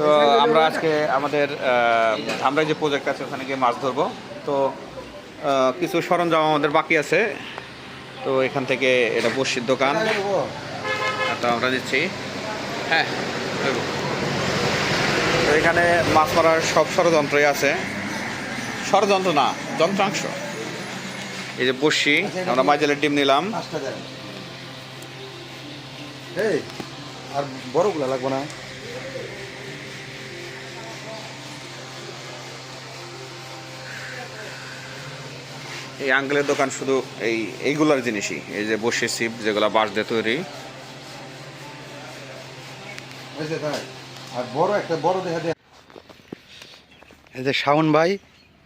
তো আমরা আজকে আমাদের আমরা যে প্রজেক্ট আছে, ওখানে গিয়ে মাছ ধরবো। তো কিছু সরঞ্জাম আমাদের বাকি আছে। তো এখান থেকে এটা বসির দোকান। তো আমরা দিচ্ছি। হ্যাঁ তো এখানে মাছ মারার সব ষড়যন্ত্রই আছে। ষড়যন্ত্র না, যন্ত্রাংশ। এই যে বসি আমরা মাইজেলের ডিম নিলাম। আর বড়গুলো লাগবে না। এই আঙ্কেলের দোকান শুধু এই এইগুলার জিনিসই। এই যে বসে সিপ যেগুলো বাঁশ দিয়ে তৈরি। এই যে শাওন ভাই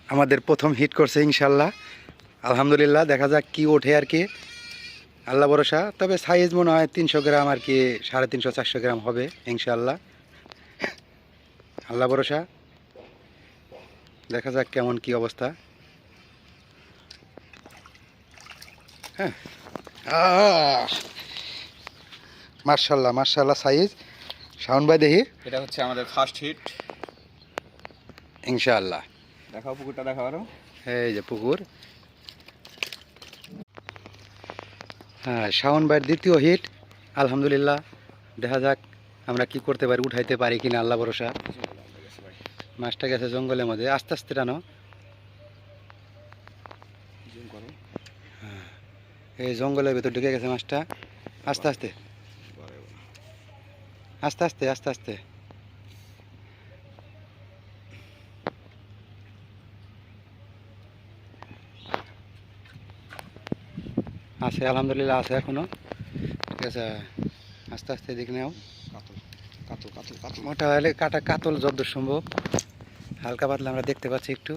আমাদের প্রথম হিট করছে ইনশাল্লাহ। আলহামদুলিল্লাহ দেখা যাক কি ওঠে আর কি। আল্লাহ ভরসা তবে সাইজ মনে হয় তিনশো গ্রাম আর কি সাড়ে তিনশো চারশো গ্রাম হবে ইনশাল্লাহ। আল্লাহ ভরসা। দেখা যাক কেমন কি অবস্থা। হ্যাঁ। মার্শাল্লাহ মার্শাল্লাহ সাইজ শাওন ভাই দেখি। এটা হচ্ছে আমাদের ফার্স্ট হিট ইনশাআল্লাহ। দেখাও পুকুরটা দেখাও আরও। এই যে পুকুর। হ্যাঁ শাওন ভাইয়ের দ্বিতীয় হিট আলহামদুলিল্লাহ দেখা যাক আমরা কি করতে পারি উঠাইতে পারি কিনা আল্লাহ ভরসা। মাছটা গেছে জঙ্গলের মধ্যে। আস্তে আস্তে টানো হ্যাঁ, এই জঙ্গলের ভিতর ঢুকে গেছে মাছটা। আস্তে আস্তে। আস্তে আস্তে আস্তে আস্তে। আছে আলহামদুলিল্লাহ আছে এখনও। ঠিক আছে আস্তে আস্তে দেখে নাও। কাতল কাতল মোটা হলে কাটা কাতল যতদূর সম্ভব। হালকা পাতলা আমরা দেখতে পাচ্ছি একটু।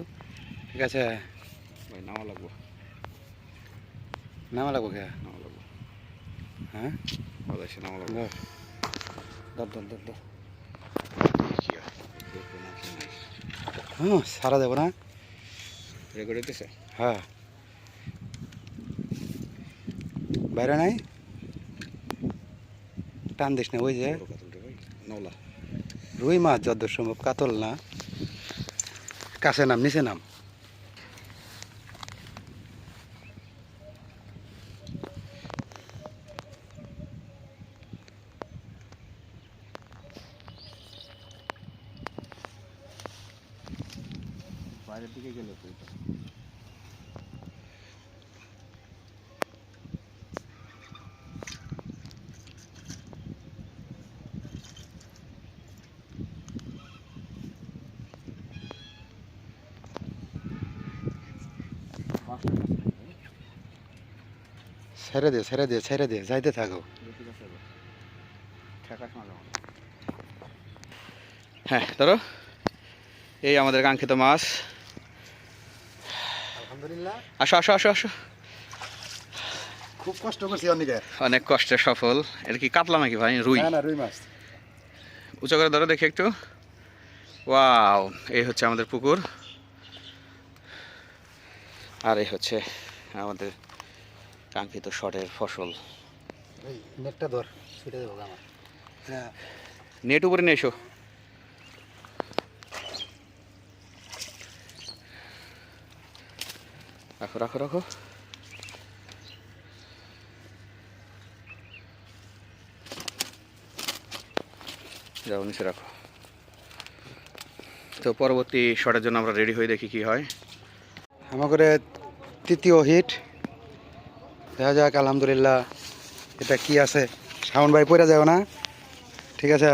ঠিক আছে। ভাই নামা লাগবো। নামা লাগবো কে? নামা লাগবো। হ্যাঁ? বাজাইছে নামা লাগবো। দেখব না কি নাই। হ্যাঁ সারা দেবো না। রেকর্ড হইতেছে? হ্যাঁ। বাইরে নাই? টান দিস না ওই যে। রুই মাছ যতদূর সম্ভব কাতল না। কাছে নাম নিচে নাম বাইরের দিকে গেলে তো এটা। পাঁচটা গাছ নেই ভাই। ছেড়ে দে ছেড়ে দে ছেড়ে দে যাইতে থাকো। হ্যাঁ ধরো। এই আমাদের কাঙ্ক্ষিত মাছ। আলহামদুলিল্লাহ। আসো আসো আসো আসো। খুব কষ্ট করছি অনেকে। অনেক কষ্টে সফল। এটা কি কাতলা নাকি ভাই? রুই? না না রুই মাছ। উঁচু করে ধরো দেখি একটু। ওয়াও এই হচ্ছে আমাদের পুকুর। আর এই হচ্ছে আমাদের কাঙ্ক্ষিত শটের ফসল। এই নেটটা ধর ছুটে দেবো আমার হ্যাঁ। নেট উপরে নিয়ে এসো। রাখো রাখো রাখো। যাও নিচে রাখো। তো পরবর্তী শটের জন্য আমরা রেডি হয়ে দেখি কি হয়। আমাদের তৃতীয় হিট দেখা যাক আলহামদুলিল্লাহ এটা কি আছে। শাওন ভাই পড়ে যাও না। ঠিক আছে।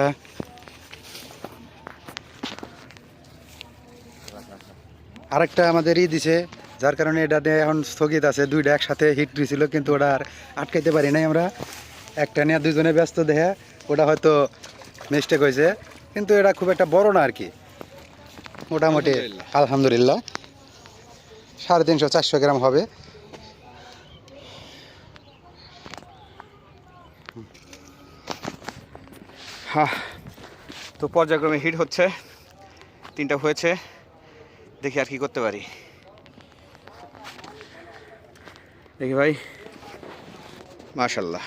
আরেকটা আমাদের ই দিছে যার কারণে এটা এখন স্থগিত আছে। দুইটা একসাথে হিট দিছিল কিন্তু ওটা আর আটকাইতে পারি নাই আমরা। একটা নিয়ে দুজনে ব্যস্ত দেখে ওটা হয়তো মিস্টেক হয়েছে কিন্তু এটা খুব একটা বড় না আর কি। মোটামুটি আলহামদুলিল্লাহ। সাড়ে তিনশো, চারশো গ্রাম হবে। হ্যাঁ তো পর্যায়ক্রমে হিট হচ্ছে। তিনটা হয়েছে। দেখি আর কি করতে পারি। দেখি ভাই। মাশাল্লাহ।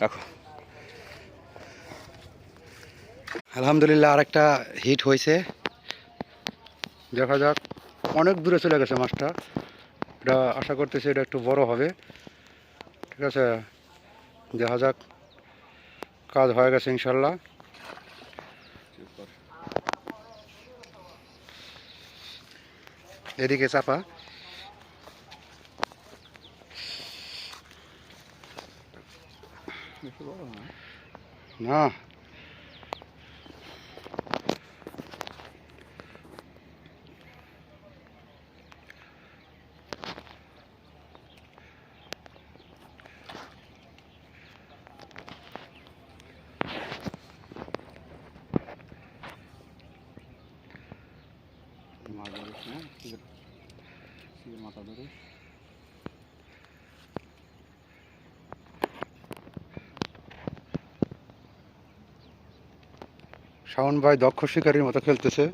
রাখো। আলহামদুলিল্লাহ আর একটা হিট হয়েছে। দেখা যাক। অনেক দূরে চলে গেছে মাছটা। এটা আশা করতেছি এটা একটু বড় হবে। ঠিক আছে? দেখা যাক। কাজ হয়ে গেছে ইনশাল্লাহ। এদিকে চাপা। না। ধরে শাওন ভাই দক্ষ শিকারীর মতো খেলতেছে।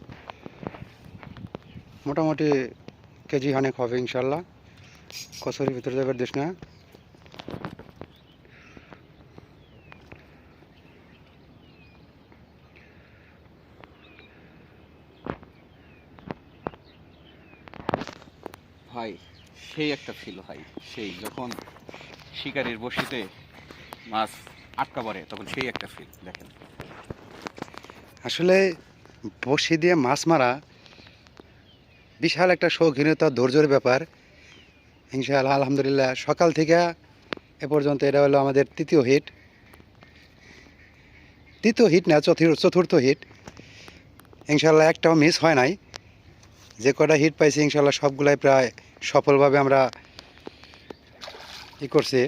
মোটামুটি কেজি হানেক হবে ইনশাল্লাহ। কচুরির ভিতরে যাবার দিস না ভাই সেই একটা ছিল ভাই সেই যখন শিকারের বসিতে মাছ আটকা পড়ে, তখন সেই একটা ফিল দেখেন। আসলে বসি দিয়ে মাছ মারা বিশাল একটা শৌখিনতা, ধৈর্যের ব্যাপার। ইনশাআল্লাহ, আলহামদুলিল্লাহ, সকাল থেকে এ পর্যন্ত এটা হলো আমাদের তৃতীয় হিট তৃতীয় হিট না চতুর্থ চতুর্থ হিট ইনশাল্লাহ একটাও মিস হয় নাই। যে কটা হিট পাইছি ইনশাল্লাহ সবগুলাই প্রায় সফলভাবে আমরা ই করছি।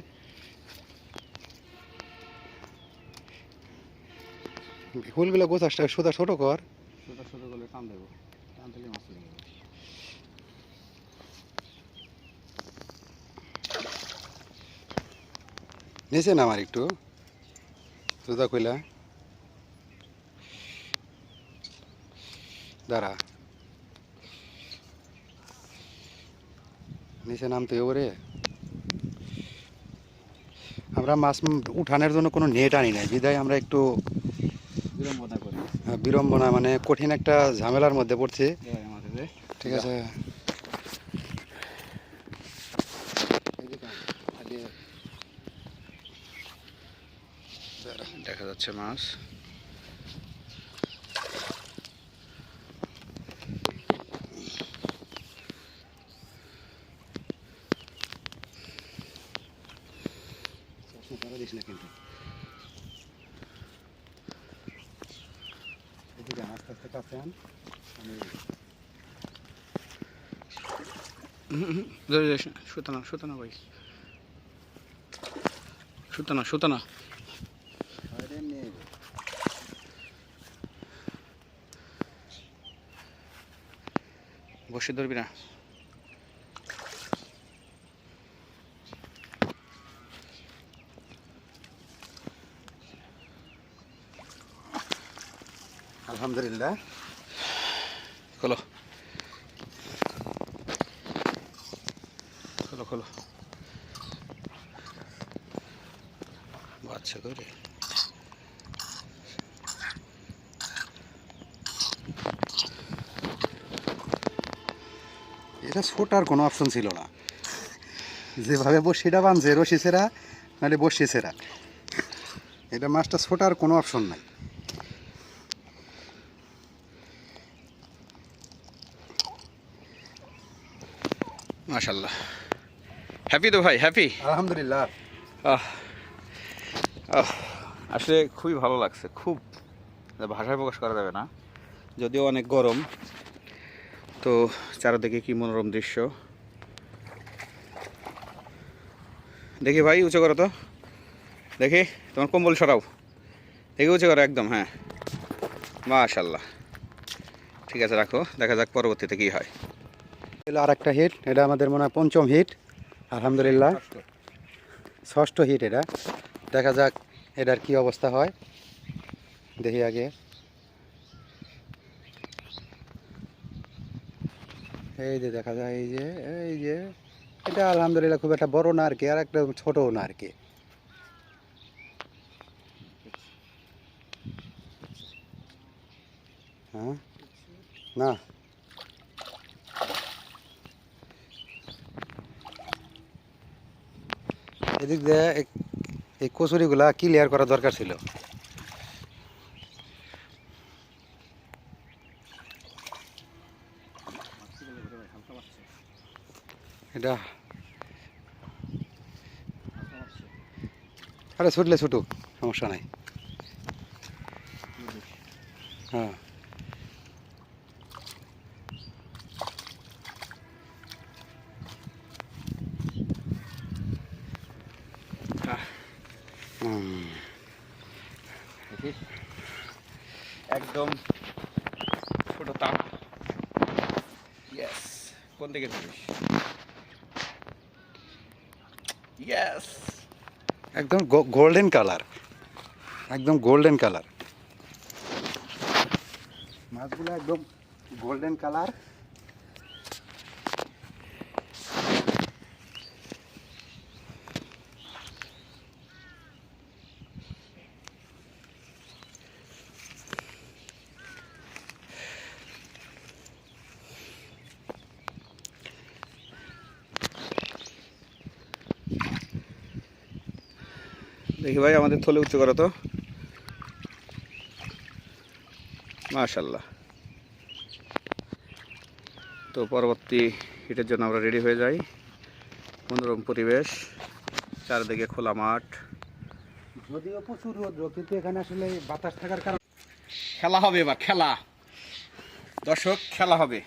ফুলগুলো গোছাসটা সুদা ছোটো কর। ছোট ছোট করে টান দেবো। টান দিলে মাছ লেগে নিচে নামার একটু। সুদা কইলা। দাঁড়া। নিচে নামতে ওরে আমরা মাছ উঠানোর জন্য কোনো নেট আনি নাই। বিদায় আমরা একটু বিড়ম্বনা করি। বিড়ম্বনা মানে কঠিন একটা ঝামেলার মধ্যে পড়ছি। ঠিক আছে। দেখা যাচ্ছে মাছ দিস না কিন্তু আস্তে কাছে আন সুতানা সুতানা ভাই সুতানা সুতানা বসে ধরবি না আলহামদুলিল্লাহ। খোলো। খোলো খোলো। বাচ্চা করে এটা ছোটার কোনো অপশন ছিল না। যেভাবে বসিটা বানছে রশি সেরা নাহলে বসি সেরা এটা মাছটা ছোটার কোনো অপশন নাই। মাশাল্লাহ হ্যাপি তো ভাই হ্যাপি আলহামদুলিল্লাহ। আহ আহ, আসলে খুবই ভালো লাগছে খুব ভাষায় প্রকাশ করা যাবে না যদিও অনেক গরম। তো চারদিকে কি মনোরম দৃশ্য। দেখি ভাই উঁচু করো তো। দেখি তোমার কম্বল সরাও। দেখি উঁচু করো একদম হ্যাঁ। মাশাল্লাহ ঠিক আছে রাখো দেখা যাক পরবর্তীতে কি হয়। এলো আর একটা হিট এটা আমাদের মনে হয় পঞ্চম হিট আলহামদুলিল্লাহ। ষষ্ঠ হিট এটা। দেখা যাক এটার কি অবস্থা হয়। দেখি আগে। এই যে দেখা যায়, এই যে এই যে, এটা আলহামদুলিল্লাহ খুব একটা বড় না আর কি আর একটা ছোটও না আর কি। হ্যাঁ? না এদিক দিয়ে এই- কচুরিগুলা ক্লিয়ার করা দরকার ছিল। এটা আরে ছুটলে ছুটুক সমস্যা নাই। হ্যাঁ হুম দেখিস একদম ছোট তাপ ইয়েস কোন দিকে যাবিস ইয়েস একদম গোল্ডেন কালার একদম গোল্ডেন কালার মাছগুলো একদম গোল্ডেন কালার দেখি ভাই আমাদের থলে উঁচু করো তো। মাশাল্লাহ। তো পরবর্তী হিটের জন্য আমরা রেডি হয়ে যাই। মনোরম পরিবেশ চারদিকে খোলা মাঠ। যদিও প্রচুর রোদ্র কিন্তু এখানে আসলে বাতাস থাকার কারণে খেলা হবে এবার খেলা। দর্শক খেলা হবে।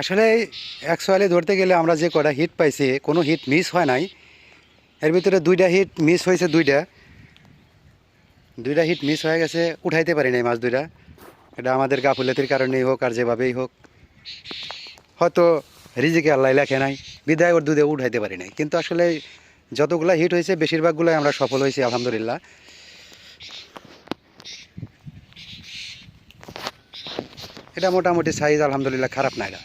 আসলে অ্যাকচুয়ালি ধরতে গেলে আমরা যে কটা হিট পাইছি, কোনো হিট মিস হয় নাই। এর ভিতরে দুইটা হিট মিস হয়েছে দুইটা। দুইটা হিট মিস হয়ে গেছে, উঠাইতে পারি নাই মাছ দুইটা। এটা আমাদের গাফুলাতির কারণেই হোক আর যেভাবেই হোক। হয়তো রিজিকে আল্লাহ লেখে নাই বিদায় ওর দুধে উঠাইতে পারি নাই। কিন্তু আসলে যতগুলা হিট হয়েছে, বেশিরভাগগুলোই আমরা সফল হয়েছি, আলহামদুলিল্লাহ। এটা মোটামুটি সাইজ আলহামদুলিল্লাহ, খারাপ না এটা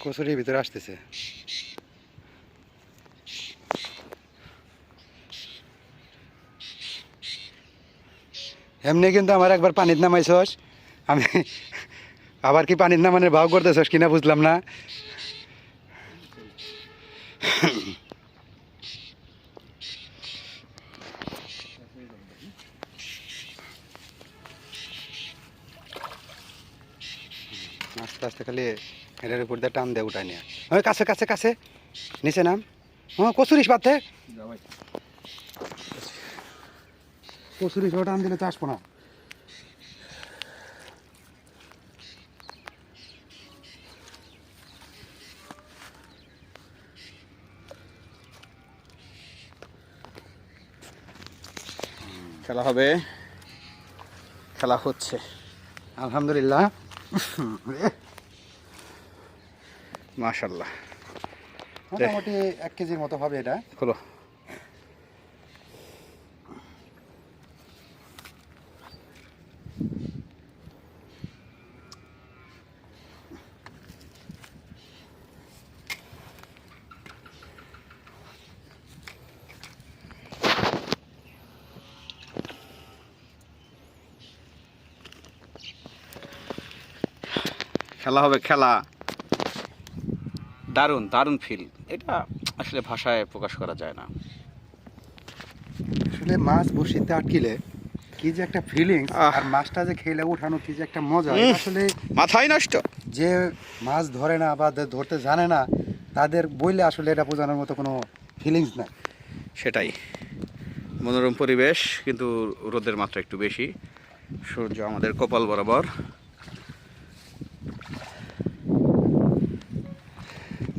কচুরির ভিতরে আসতেছে এমনি কিন্তু আমার একবার পানির নামাইছস আমি আবার কি পানির নামানের ভাও করতেছস কিনা বুঝলাম না আস্তে আস্তে খালি এটার উপর দিয়ে টান দে উঠাই নিয়ে ওই কাছে কাছে কাছে। নিচে নাম। হ্যাঁ কচুরিস পাতে কচুরিস ও টান দিলে তো আসব না। খেলা হবে। খেলা হচ্ছে। আলহামদুলিল্লাহ। মাশাল্লাহ মোটামুটি এক কেজির মতো হবে এটা। খোলো। খেলা হবে খেলা। দারুণ দারুণ ফিল এটা আসলে ভাষায় প্রকাশ করা যায় না। আসলে মাছ বসিতে আটকিলে কি যে একটা ফিলিংস আহ। আর মাছটা যে খেলে উঠানো কি যে একটা মজা আসলে মাথায় নষ্ট। যে মাছ ধরে না বা ধরতে জানে না তাদের বইলে আসলে এটা বোঝানোর মতো কোনো ফিলিংস নাই। সেটাই। মনোরম পরিবেশ কিন্তু রোদের মাত্রা একটু বেশি। সূর্য আমাদের কপাল বরাবর।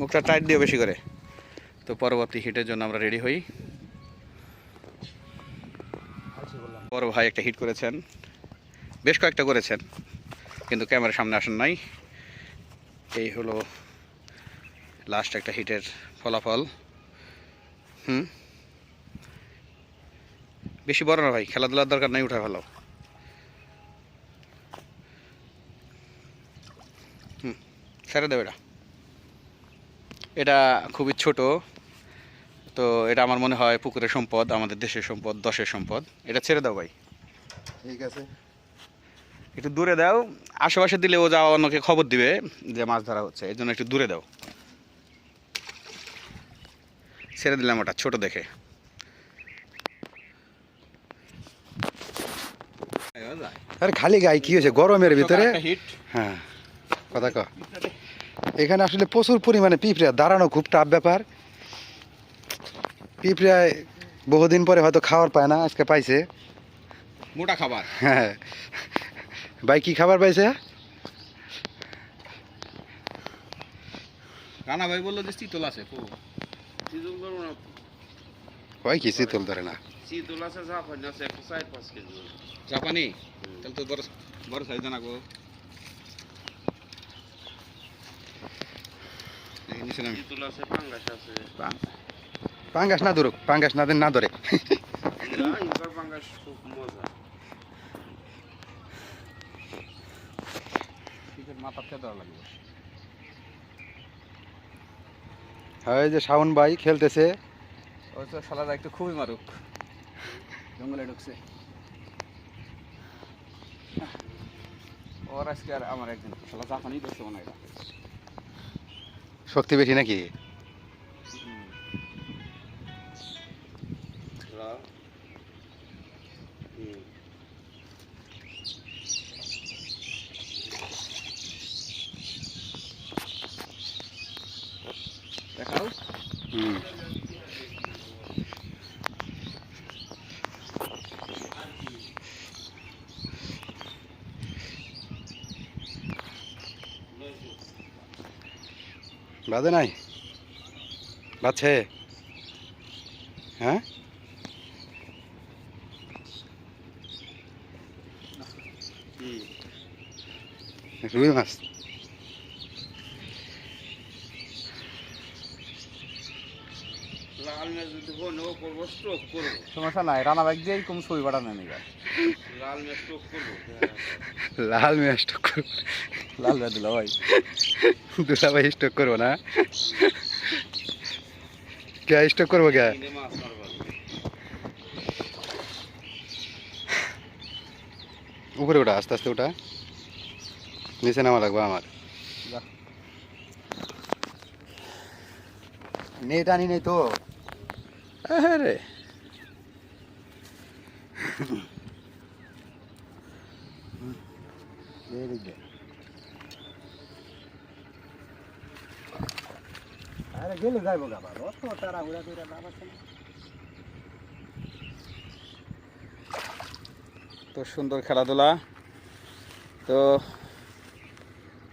মুখটা টাইট দিয়ে বেশি করে। তো পরবর্তী হিটের জন্য আমরা রেডি হই। বড় ভাই একটা হিট করেছেন। বেশ কয়েকটা করেছেন কিন্তু ক্যামেরার সামনে আসেন নাই। এই হলো লাস্ট একটা হিটের ফলাফল। হুম? বেশি বড় না ভাই খেলাধুলার দরকার নাই উঠা ভালো। হুম ছেড়ে দেবে এটা। এটা খুবই ছোট। তো এটা আমার মনে হয় পুকুরের সম্পদ আমাদের দেশের সম্পদ দশের সম্পদ। এটা ছেড়ে দাও ভাই। ঠিক আছে। একটু দূরে দাও। আশেপাশে দিলে ও যাওয়া অন্যকে খবর দিবে যে মাছ ধরা হচ্ছে। এই জন্য একটু দূরে দাও। ছেড়ে দিলাম ওটা ছোট দেখে। আরে খালি গায়ে কি হয়েছে? গরমের ভিতরে? হিট। হ্যাঁ। কথা ক। এখানে আসলে প্রচুর পরিমাণে পিঁপড়া দাঁড়ানো খুব টাফ ব্যাপার। পিঁপড়ায় বহুদিন পরে হয়তো খাবার পায় না আজকে পাইছে। মোটা খাবার। হ্যাঁ। ভাই কি খাবার পাইছে? রানা ভাই বলল যে চিতল আছে কয় কি শীতল ধরে না? চিতল আছে জাপানি আছে একশো চার পাঁচ কেজি। জাপানি? তাহলে তো বড় বড় সাইজ জানাব নিয়েছিলাম চিতল আছে পাঙ্গাস না ধরুক পাঙ্গাস না দেন না ধরে। হয় যে শাওন ভাই খেলতেছে। ওই তো শালারা একটু খুবই মারুক। জঙ্গলে ঢুকছে। ওর আজকে আর আমার একদিন শালা জাপানি ধরছে মনে হয়। এটা। শক্তি বেশি নাকি। দেখাও হুম বাদে নাই? বাছে হ্যাঁ। রুই মাছ। সমস্যা নাই রানা বাইক দিয়েই কম ছবি বাড়ানো নেই লাল ম্যাচ স্ট্রোক করব লাল ম্যাচ স্টক করব লাল ভাই দিল ভাই দুলা ভাই স্টক করব না কে স্টক করব কে কিনে মাছ মারবার উপরে ওটা আস্তে আস্তে ওটা নিচে নামা লাগবে আমার যা। নেট আনি নেই তো হ্যাঁ রে আরে গেলে যাইবো গাবা অত তারা ঘুরা করে লাভ আছে তো সুন্দর খেলাধুলা। তো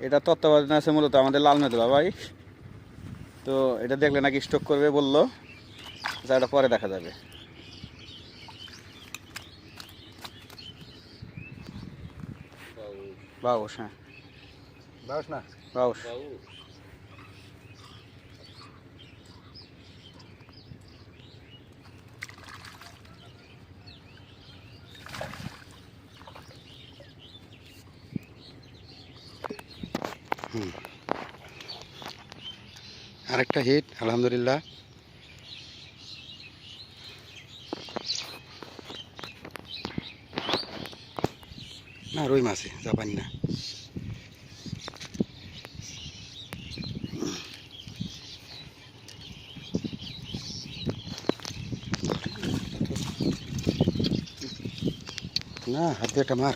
এটা তত্ত্বাবধানে আছে মূলত আমাদের লাল মেদুলা ভাই। তো এটা দেখলে নাকি স্টক করবে বলল। যা এটা পরে দেখা যাবে। বাউস হ্যাঁ বাস না বাউস বাবু আরেকটা হিট আলহামদুলিল্লাহ না রুই মাছে জাপানি না। না হাত একটা মার।